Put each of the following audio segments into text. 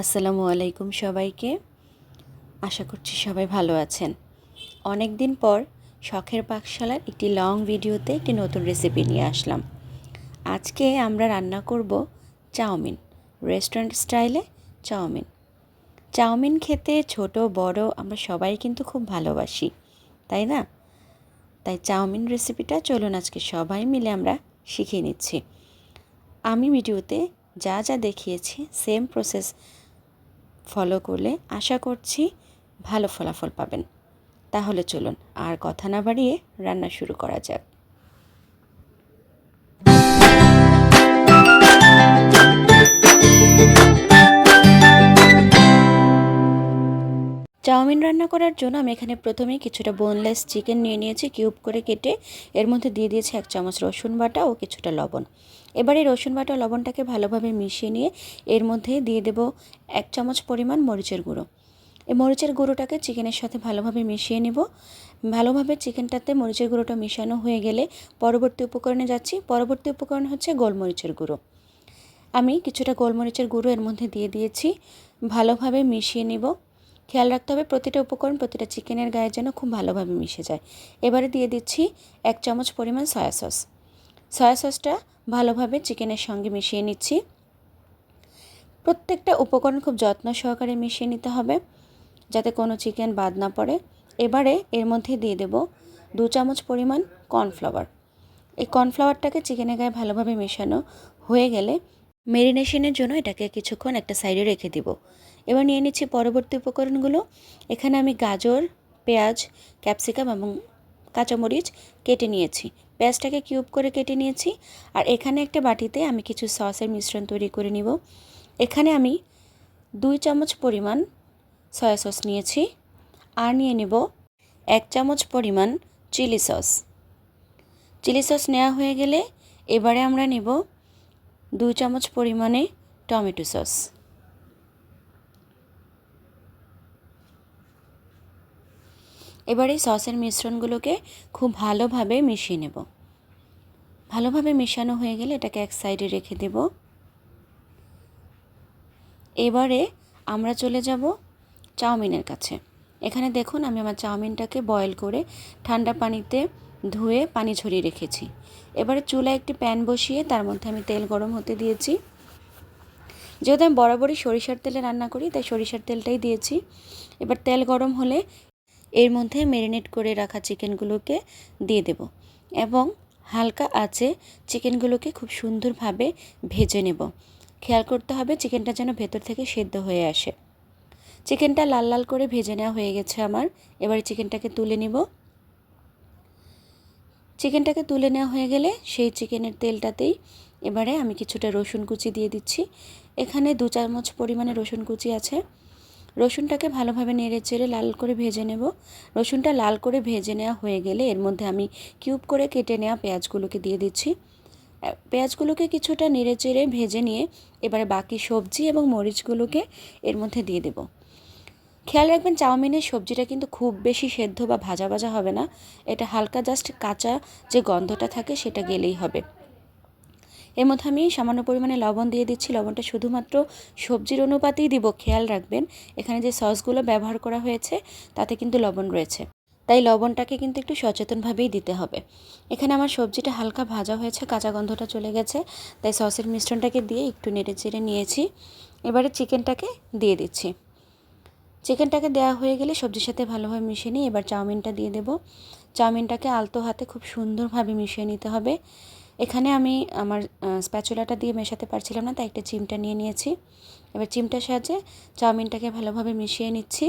আসসালামু আলাইকুম সবাইকে। আশা করছি সবাই ভালো আছেন। অনেক দিন পর শখের পাকশালার একটি লং ভিডিওতে একটি নতুন রেসিপি নিয়ে আসলাম। আজকে আমরা রান্না করব চাউমিন রেস্টুরেন্ট স্টাইলে চাউমিন। চাউমিন খেতে ছোট, বড় আমরা সবাই কিন্তু খুব ভালোবাসি, তাই না? তাই চাউমিন রেসিপিটা চলুন আজকে সবাই মিলে আমরা শিখে নিচ্ছি। আমি ভিডিওতে যা যা দেখিয়েছি সেম প্রসেস ফলো করলে আশা করছি ভালো ফলাফল পাবেন। তাহলে চলুন আর কথা না বাড়িয়ে রান্না শুরু করা যাক। চাউমিন রান্না করার জন্য আমি এখানে প্রথমেই কিছুটা বোনলেস চিকেন নিয়ে নিয়েছি কিউব করে কেটে এর মধ্যে দিয়ে দিয়েছি এক চামচ রসুন বাটা ও কিছুটা লবণ। এবার এই রসুন বাটা লবণটাকে ভালোভাবে মিশিয়ে নিয়ে এর মধ্যে দিয়ে দেব এক চামচ পরিমাণ মরিচের গুঁড়ো। এই মরিচের গুঁড়োটাকে চিকেনের সাথে ভালোভাবে মিশিয়ে নেব। ভালোভাবে চিকেনটাতে মরিচের গুঁড়োটা মিশানো হয়ে গেলে পরবর্তী উপকরণে যাচ্ছি। পরবর্তী উপকরণ হচ্ছে গোলমরিচের গুঁড়ো। আমি কিছুটা গোলমরিচের গুঁড়ো এর মধ্যে দিয়ে দিয়েছি। ভালোভাবে মিশিয়ে নিব। খেয়াল রাখতে হবে প্রতিটা উপকরণ প্রতিটা চিকেনের গায়ে যেন খুব ভালোভাবে মিশে যায়। এবারে দিয়ে দিচ্ছি এক চামচ পরিমাণ সয়া সস সয়া সসটা ভালোভাবে চিকেনের সঙ্গে মিশিয়ে নিচ্ছি। প্রত্যেকটা উপকরণ খুব যত্ন সহকারে মিশিয়ে নিতে হবে যাতে কোনো চিকেন বাদ না পড়ে। এবারে এর মধ্যে দিয়ে দেব দু চামচ পরিমাণ কর্নফ্লাওয়ার এই কর্নফ্লাওয়ারটাকে চিকেনের গায়ে ভালোভাবে মেশানো হয়ে গেলে মেরিনেশনের জন্য এটাকে কিছুক্ষণ একটা সাইডে রেখে দিব। এবার নিয়ে নিচ্ছি পরবর্তী উপকরণগুলো। এখানে আমি গাজর, পেঁয়াজ, ক্যাপসিকাম এবং কাঁচামরিচ কেটে নিয়েছি। পেঁয়াজটাকে কিউব করে কেটে নিয়েছি। আর এখানে একটা বাটিতে আমি কিছু সসের মিশ্রণ তৈরি করে নিব। এখানে আমি দুই চামচ পরিমাণ সয়া সস নিয়েছি। আর নিয়ে নেব এক চামচ পরিমাণ চিলি সস। চিলি সস নেওয়া হয়ে গেলে এবারে আমরা নেব দুই চামচ পরিমাণে টমেটো সস। এবারে সসের মিশ্রণগুলোকে খুব ভালোভাবে মিশিয়ে নেব। ভালোভাবে মেশানো হয়ে গেলে এটাকে এক সাইডে রেখে দেব। এবারে আমরা চলে যাব চাউমিনের কাছে। এখানে দেখুন আমি আমার চাউমিনটাকে বয়েল করে ঠান্ডা পানিতে ধুয়ে পানি ঝরিয়ে রেখেছি। এবারে চুলায় একটি প্যান বসিয়ে তার মধ্যে আমি তেল গরম হতে দিয়েছি। যেহেতু আমি বরাবরই সরিষার তেলে রান্না করি, তাই সরিষার তেলটাই দিয়েছি। এবার তেল গরম হলে এর মধ্যে ম্যারিনেট করে রাখা চিকেনগুলোকে দিয়ে দেব এবং হালকা আঁচে চিকেনগুলোকে খুব সুন্দরভাবে ভেজে নেব। খেয়াল করতে হবে চিকেনটা যেন ভেতর থেকে সেদ্ধ হয়ে আসে। চিকেনটা লাল লাল করে ভেজে নেওয়া হয়ে গেছে আমার। এবারে চিকেনটাকে তুলে নিব। চিকেনটাকে তুলে নেওয়া হয়ে গেলে সেই চিকেনের তেলটাতেই এবারে আমি কিছুটা রসুন কুচি দিয়ে দিচ্ছি। এখানে দু চামচ পরিমাণে রসুন কুচি আছে। রসুনটাকে ভালোভাবে নেড়ে চেড়ে লাল করে ভেজে নেব। রসুনটা লাল করে ভেজে নেওয়া হয়ে গেলে এর মধ্যে আমি কিউব করে কেটে নেওয়া পেঁয়াজগুলোকে দিয়ে দিচ্ছি। পেঁয়াজগুলোকে কিছুটা নেড়ে চেড়ে ভেজে নিয়ে এবারে বাকি সবজি এবং মরিচগুলোকে এর মধ্যে দিয়ে দেব। খেয়াল রাখবেন চাউমিনের সবজিটা কিন্তু খুব বেশি সেদ্ধ বা ভাজা ভাজা হবে না। এটা হালকা জাস্ট কাঁচা যে গন্ধটা থাকে সেটা গেলেই হবে। এর মধ্যে আমি সামান্য পরিমাণে লবণ দিয়ে দিচ্ছি। লবণটা শুধুমাত্র সবজির অনুপাতেই দিব, খেয়াল রাখবেন। এখানে যে সসগুলো ব্যবহার করা হয়েছে, তাতে কিন্তু লবণ রয়েছে। তাই লবণটাকে কিন্তু একটু সচেতনভাবেই দিতে হবে। এখানে আমার সবজিটা হালকা ভাজা হয়েছে, কাঁচা গন্ধটা চলে গেছে। তাই সসের মিশ্রণটাকে দিয়ে একটু নেড়ে চেড়ে নিয়েছি। এবারে চিকেনটাকে দিয়ে দিচ্ছি। চিকেনটাকে দেওয়া হয়ে গেলে সবজির সাথে ভালোভাবে মিশিয়ে নিই এবার চাউমিনটা দিয়ে দেব। চাউমিনটাকে আলতো হাতে খুব সুন্দরভাবে মিশিয়ে নিতে হবে। এখানে আমি আমার স্প্যাচুলাটা দিয়ে মেশাতে পারছিলাম না, তাই একটা চিমটা নিয়ে নিয়েছি। এবার চিমটার সাহায্যে চাউমিনটাকে ভালোভাবে মিশিয়ে নিচ্ছি।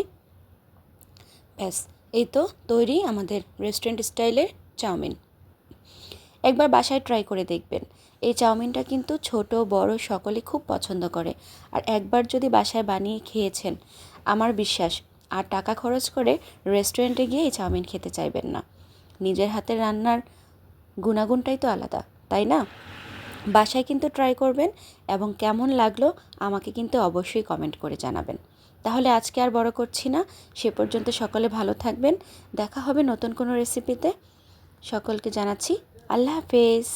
ব্যাস, এই তো তৈরি আমাদের রেস্টুরেন্ট স্টাইলের চাউমিন। একবার বাসায় ট্রাই করে দেখবেন। এই চাউমিনটা কিন্তু ছোট, বড়, সকলে খুব পছন্দ করে। আর একবার যদি বাসায় বানিয়ে খেয়েছেন আমার বিশ্বাস, আর টাকা খরচ করে রেস্টুরেন্টে গিয়ে এই চাউমিন খেতে চাইবেন না। নিজের হাতের রান্নার গুণাগুণটাই তো আলাদা, তাই না? বাসায় কিন্তু ট্রাই করবেন এবং কেমন লাগল আমাকে কিন্তু অবশ্যই কমেন্ট করে জানাবেন। তাহলে আজকে আর বড় করছি না। সে পর্যন্ত সকলে ভালো থাকবেন। দেখা হবে নতুন কোনো রেসিপিতে সকলকে জানাচ্ছি, আল্লাহ হাফেজ।